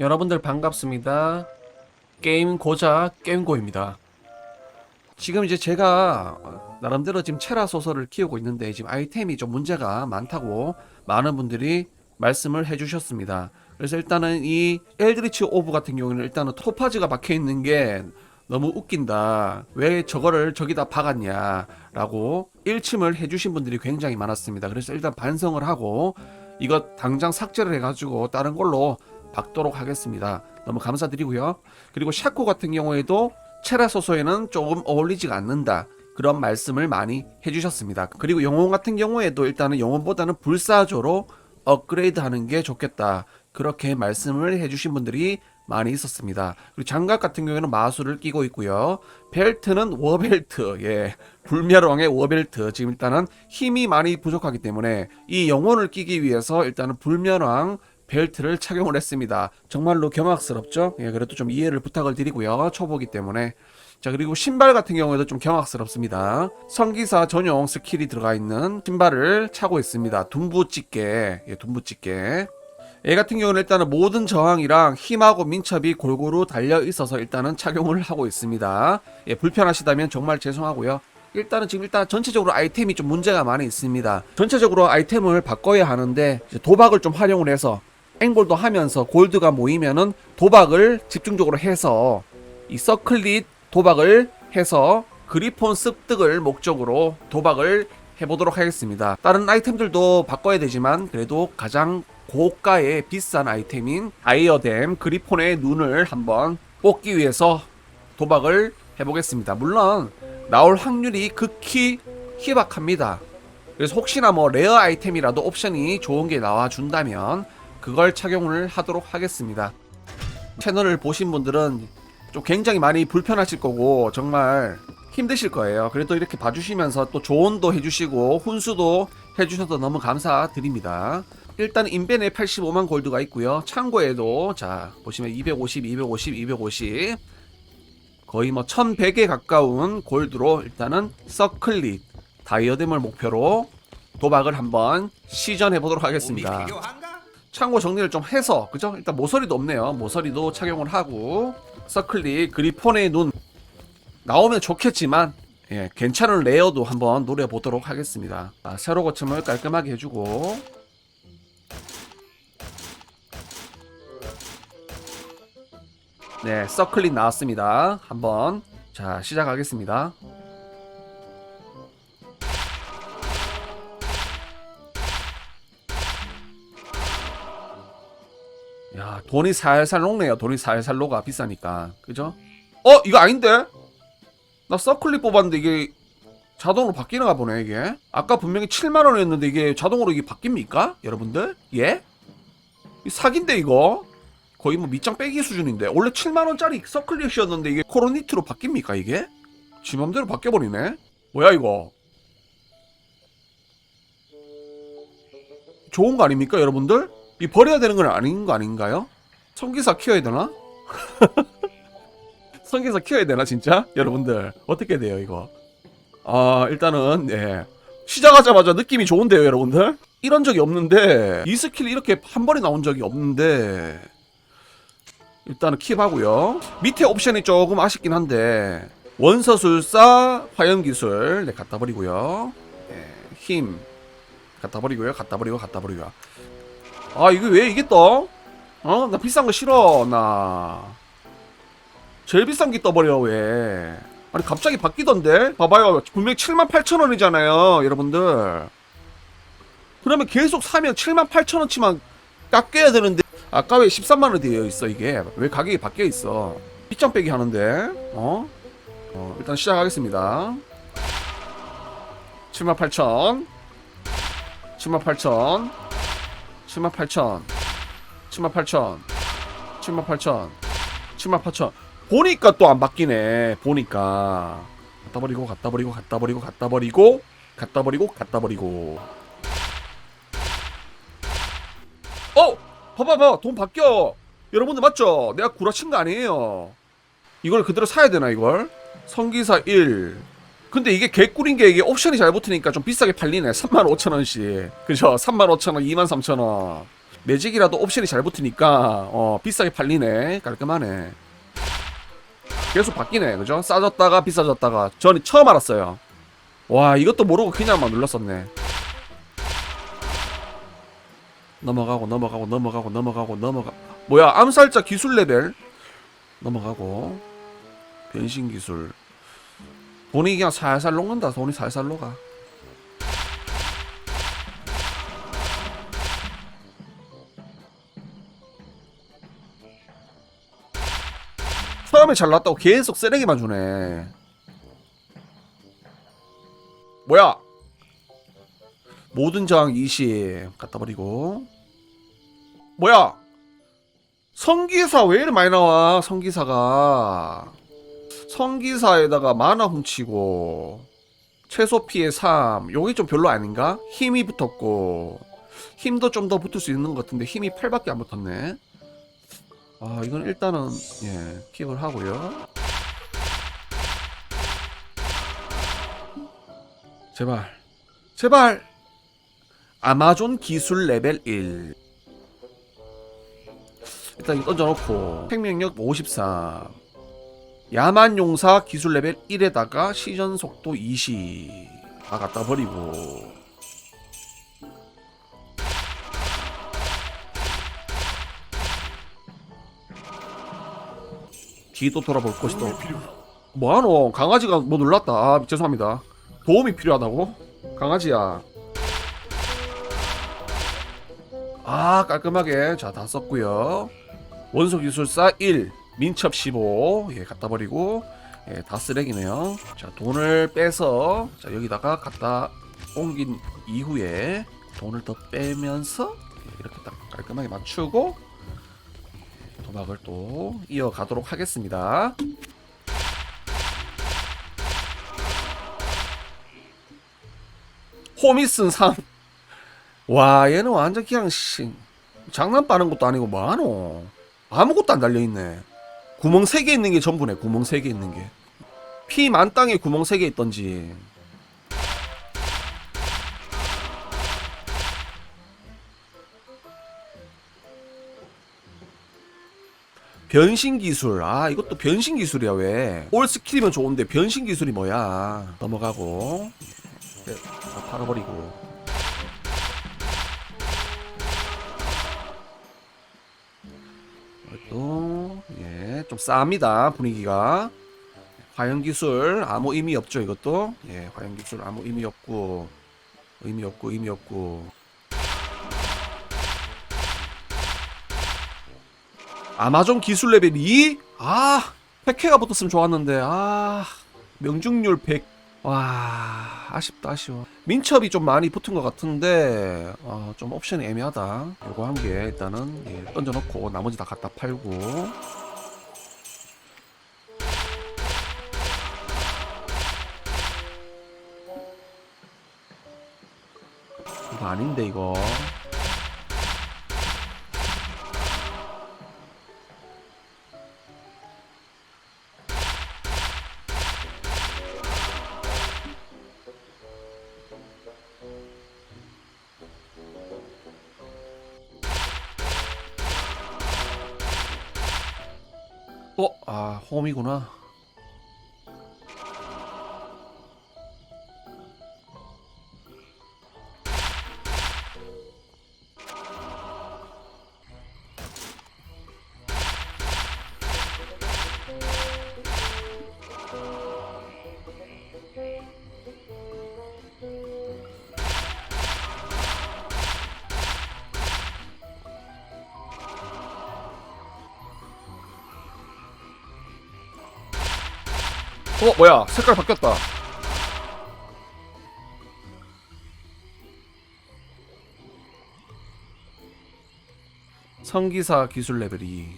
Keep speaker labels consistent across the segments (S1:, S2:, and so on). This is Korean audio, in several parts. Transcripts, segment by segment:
S1: 여러분들 반갑습니다. 게임 고자 게임고입니다. 지금 이제 제가 나름대로 지금 체라 소설을 키우고 있는데 지금 아이템이 좀 문제가 많다고 많은 분들이 말씀을 해주셨습니다. 그래서 일단은 이 엘드리치 오브 같은 경우는 일단은 토파즈가 박혀 있는 게 너무 웃긴다. 왜 저거를 저기다 박았냐 라고 일침을 해주신 분들이 굉장히 많았습니다. 그래서 일단 반성을 하고 이거 당장 삭제를 해가지고 다른 걸로 박도록 하겠습니다. 너무 감사드리고요. 그리고 샤코 같은 경우에도 체라 소소에는 조금 어울리지가 않는다. 그런 말씀을 많이 해주셨습니다. 그리고 영혼 같은 경우에도 일단은 영혼보다는 불사조로 업그레이드 하는 게 좋겠다. 그렇게 말씀을 해주신 분들이 많이 있었습니다. 그리고 장갑 같은 경우에는 마술을 끼고 있고요. 벨트는 워벨트, 예. 불멸왕의 워벨트. 지금 일단은 힘이 많이 부족하기 때문에 이 영혼을 끼기 위해서 일단은 불멸왕 벨트를 착용을 했습니다. 정말로 경악스럽죠? 예, 그래도 좀 이해를 부탁을 드리고요. 초보기 때문에. 자, 그리고 신발 같은 경우에도 좀 경악스럽습니다. 성기사 전용 스킬이 들어가 있는 신발을 차고 있습니다. 둠부찌개. 예, 둠부찌개. 얘 같은 경우는 일단은 모든 저항이랑 힘하고 민첩이 골고루 달려 있어서 일단은 착용을 하고 있습니다. 예, 불편하시다면 정말 죄송하고요. 일단은 지금 일단 전체적으로 아이템이 좀 문제가 많이 있습니다. 전체적으로 아이템을 바꿔야 하는데 도박을 좀 활용을 해서 앵볼도 하면서 골드가 모이면은 도박을 집중적으로 해서 이 서클릿 도박을 해서 그리폰 습득을 목적으로 도박을 해보도록 하겠습니다. 다른 아이템들도 바꿔야 되지만 그래도 가장 고가의 비싼 아이템인 아이어댐 그리폰의 눈을 한번 뽑기 위해서 도박을 해보겠습니다. 물론 나올 확률이 극히 희박합니다. 그래서 혹시나 뭐 레어 아이템이라도 옵션이 좋은 게 나와준다면 그걸 착용을 하도록 하겠습니다. 채널을 보신 분들은 좀 굉장히 많이 불편하실 거고 정말 힘드실 거예요. 그래도 이렇게 봐주시면서 또 조언도 해주시고 훈수도 해주셔서 너무 감사드립니다. 일단 인벤에 85만 골드가 있고요. 창고에도 자 보시면 250, 250, 250 거의 뭐 1100에 가까운 골드로 일단은 서클릿 다이어뎀을 목표로 도박을 한번 시전해 보도록 하겠습니다. 창고 정리를 좀 해서 그죠? 일단 모서리도 없네요. 모서리도 착용을 하고 서클릿 그리폰의 눈 나오면 좋겠지만 예, 괜찮은 레어도 한번 노려 보도록 하겠습니다. 아, 세로 고침을 깔끔하게 해주고 네, 서클릿 나왔습니다. 한번 자 시작하겠습니다. 돈이 살살 녹네요. 돈이 살살 녹아 비싸니까 그죠? 어 이거 아닌데? 나 서클릿 뽑았는데 이게 자동으로 바뀌는가 보네 이게. 아까 분명히 7만 원이었는데 이게 자동으로 이게 바뀝니까? 여러분들? 예? 이 사기인데 이거? 거의 뭐 밑장 빼기 수준인데 원래 7만 원짜리 서클릿이었는데 이게 코로니트로 바뀝니까 이게? 지 맘대로 바뀌어버리네. 뭐야 이거? 좋은 거 아닙니까 여러분들? 이 버려야 되는 건 아닌 거 아닌가요? 성기사 키워야 되나? 성기사 키워야 되나 진짜? 여러분들 어떻게 돼요 이거? 아 일단은 예 시작하자마자 느낌이 좋은데요 여러분들? 이런 적이 없는데 이 스킬 이렇게 한 번에 나온 적이 없는데 일단은 킵하고요 밑에 옵션이 조금 아쉽긴 한데 원서술사 화염기술 네 갖다 버리고요 예, 힘 갖다 버리고요 갖다 버리고 갖다 버리고요 아 이거 왜 이게 떠? 어? 나 비싼 거 싫어 나. 제일 비싼 게 떠버려 왜. 아니 갑자기 바뀌던데? 봐봐요. 분명히 78,000원이잖아요 여러분들. 그러면 계속 사면 78,000원치만 깎여야 되는데. 아까 왜 13만원 되어 있어 이게? 왜 가격이 바뀌어 있어? 빗장 빼기 하는데 어? 어 일단 시작하겠습니다. 78,000 78,000 78,000 78,000 78,000 78,000 보니까 또 안 바뀌네. 보니까. 갖다 버리고 갖다 버리고 갖다 버리고 갖다 버리고 갖다 버리고 갖다 버리고. 어! 봐봐봐 돈 바뀌어. 여러분들 맞죠? 내가 구라친 거 아니에요. 이걸 그대로 사야 되나 이걸? 성기사 1 근데 이게 개꿀인 게 이게 옵션이 잘 붙으니까 좀 비싸게 팔리네. 35,000원씩. 그죠? 35,000원 23,000원. 매직이라도 옵션이 잘 붙으니까 어 비싸게 팔리네. 깔끔하네. 계속 바뀌네. 그죠? 싸졌다가 비싸졌다가. 저는 처음 알았어요. 와 이것도 모르고 그냥만 눌렀었네. 넘어가고 넘어가고 넘어가고 넘어가고 넘어가. 뭐야 암살자 기술 레벨? 넘어가고. 변신 기술. 돈이 그냥 살살 녹는다. 돈이 살살 녹아 처음에 잘 났다고 계속 쓰레기만 주네. 뭐야? 모든 저항 20 갖다 버리고. 뭐야? 성기사 왜 이렇게 많이 나와 성기사가? 성기사에다가 만화 훔치고 최소 피해 3 요게 좀 별로 아닌가? 힘이 붙었고. 힘도 좀 더 붙을 수 있는 것 같은데 힘이 8밖에 안 붙었네 아 이건 일단은 예. 킵을 하고요. 제발. 제발! 아마존 기술 레벨 1 일단 이거 던져놓고 생명력 53 야만 용사 기술 레벨 1에다가 시전 속도 20 다 갖다 버리고 뒤도 돌아볼 것이다. 뭐하노? 강아지가 뭐 눌렀다. 아, 죄송합니다. 도움이 필요하다고? 강아지야. 아 깔끔하게. 자 다 썼고요. 원소 기술사 1 민첩 15 예 갖다 버리고. 예, 다 쓰레기네요. 자 돈을 빼서. 자 여기다가 갖다 옮긴 이후에 돈을 더 빼면서 예, 이렇게 딱 깔끔하게 맞추고 도박을 또 이어가도록 하겠습니다. 호미슨 3 와 얘는 완전 그냥 씨 장난 빠는 것도 아니고 뭐하노? 아무것도 안 달려있네. 구멍 3개 있는 게 전부네 구멍 3개 있는 게 피 만땅에 구멍 3개 있던지 변신 기술 아 이것도 변신 기술이야 왜 올 스킬이면 좋은데 변신 기술이 뭐야 넘어가고 네, 다 팔아버리고 또, 예, 좀 싸합니다, 분위기가. 화형 기술, 아무 의미 없죠, 이것도. 예, 화형 기술 아무 의미 없고, 의미 없고, 의미 없고. 아마존 기술 레벨 2? 아, 100회가 붙었으면 좋았는데, 아, 명중률 100. 와, 아쉽다, 아쉬워. 민첩이 좀 많이 붙은 것 같은데, 어, 좀 옵션이 애매하다. 요거 한 개 일단은 예, 던져놓고 나머지 다 갖다 팔고. 이거 아닌데, 이거. 아, 홈이구나. 어, 뭐야? 색깔 바뀌었다. 성기사 기술 레벨이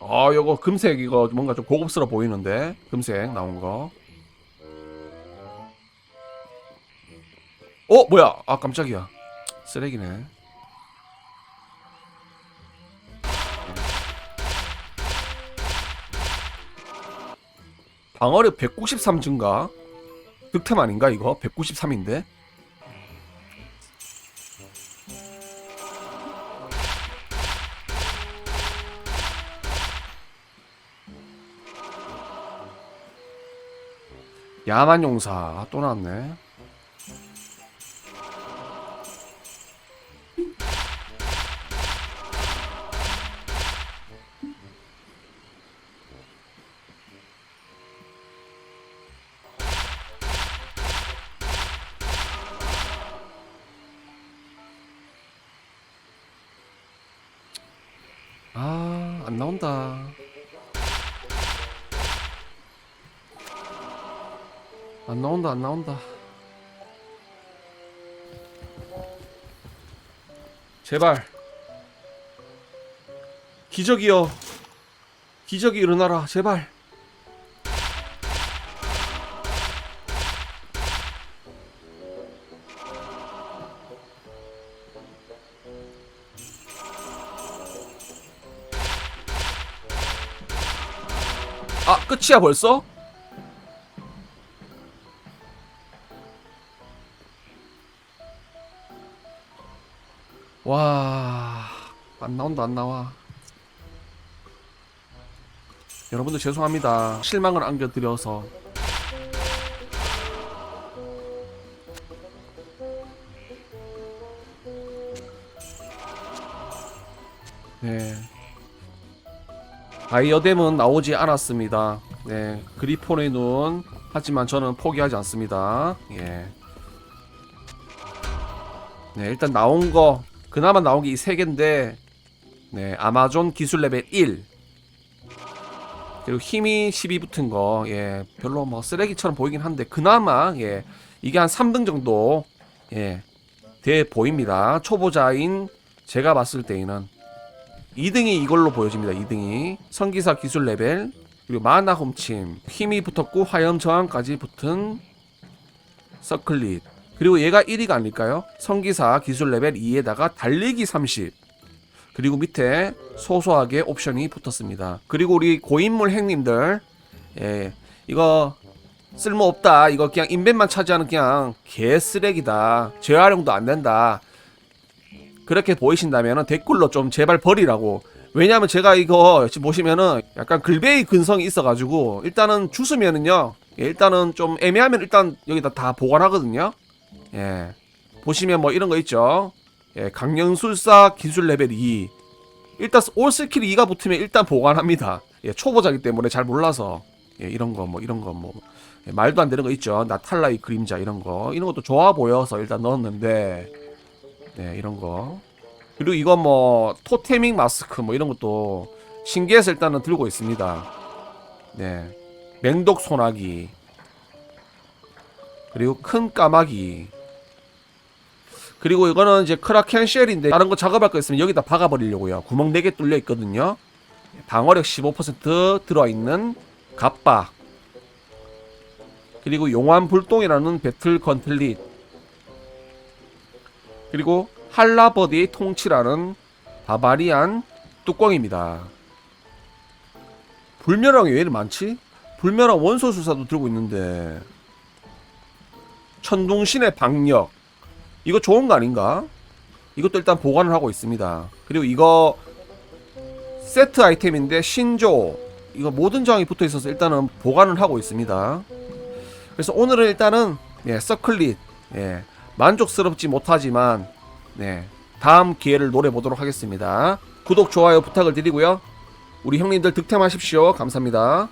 S1: 아, 요거 금색 이거 뭔가 좀 고급스러워 보이는데 금색 나온 거. 어, 뭐야? 아, 깜짝이야. 쓰레기네. 방어력 193 증가. 득템 아닌가 이거? 193인데? 야만 용사 아, 또 나왔네. 안 나온다, 안 나온다. 제발. 기적이여. 기적이 일어나라, 제발. 아, 끝이야 벌써? 안 나온다, 안 나와. 여러분들 죄송합니다. 실망을 안겨드려서. 네. 아이어뎀은 나오지 않았습니다. 네, 그리폰의 눈. 하지만 저는 포기하지 않습니다. 예. 네, 일단 나온 거 그나마 나온 게 이 세 개인데 네, 아마존 기술 레벨 1 그리고 힘이 12 붙은 거 예, 별로 뭐 쓰레기처럼 보이긴 한데 그나마 예, 이게 한 3등 정도 예, 돼 보입니다. 초보자인 제가 봤을 때에는 2등이 이걸로 보여집니다. 2등이 성기사 기술 레벨 그리고 마나 홈침 힘이 붙었고 화염 저항까지 붙은 서클릿 그리고 얘가 1위가 아닐까요? 성기사 기술 레벨 2에다가 달리기 30 그리고 밑에 소소하게 옵션이 붙었습니다. 그리고 우리 고인물 행님들 예 이거 쓸모없다. 이거 그냥 인벤만 차지하는 그냥 개 쓰레기다. 재활용도 안 된다. 그렇게 보이신다면 댓글로 좀 제발 버리라고. 왜냐면 제가 이거 지금 보시면은 약간 글베이 근성이 있어가지고 일단은 주스면은요 예, 일단은 좀 애매하면 일단 여기다 다 보관하거든요. 예. 보시면 뭐 이런 거 있죠 예 강령술사 기술 레벨 2 일단 올 스킬 2가 붙으면 일단 보관합니다 예 초보자기 때문에 잘 몰라서 예 이런 거 뭐 이런 거뭐 예, 말도 안 되는 거 있죠 나탈라의 그림자 이런 거 이런 것도 좋아 보여서 일단 넣었는데 네 이런 거 그리고 이거 뭐 토테밍 마스크 뭐 이런 것도 신기해서 일단은 들고 있습니다. 네. 맹독 소나기. 그리고 큰 까마귀. 그리고 이거는 이제 크라켄 쉘인데 다른 거 작업할 거 있으면 여기다 박아 버리려고요. 구멍 4개 뚫려 있거든요. 방어력 15% 들어 있는 갑바. 그리고 용암 불똥이라는 배틀 건틀릿. 그리고 할라버디의 통치라는 바바리안 뚜껑입니다. 불멸왕이 왜 이리 많지? 불멸왕 원소술사도 들고 있는데 천둥신의 박력 이거 좋은 거 아닌가? 이것도 일단 보관을 하고 있습니다. 그리고 이거 세트 아이템인데 신조 이거 모든 저항이 붙어 있어서 일단은 보관을 하고 있습니다. 그래서 오늘은 일단은 예, 서클릿 예, 만족스럽지 못하지만 네. 다음 기회를 노려보도록 하겠습니다. 구독, 좋아요 부탁을 드리고요. 우리 형님들 득템하십시오. 감사합니다.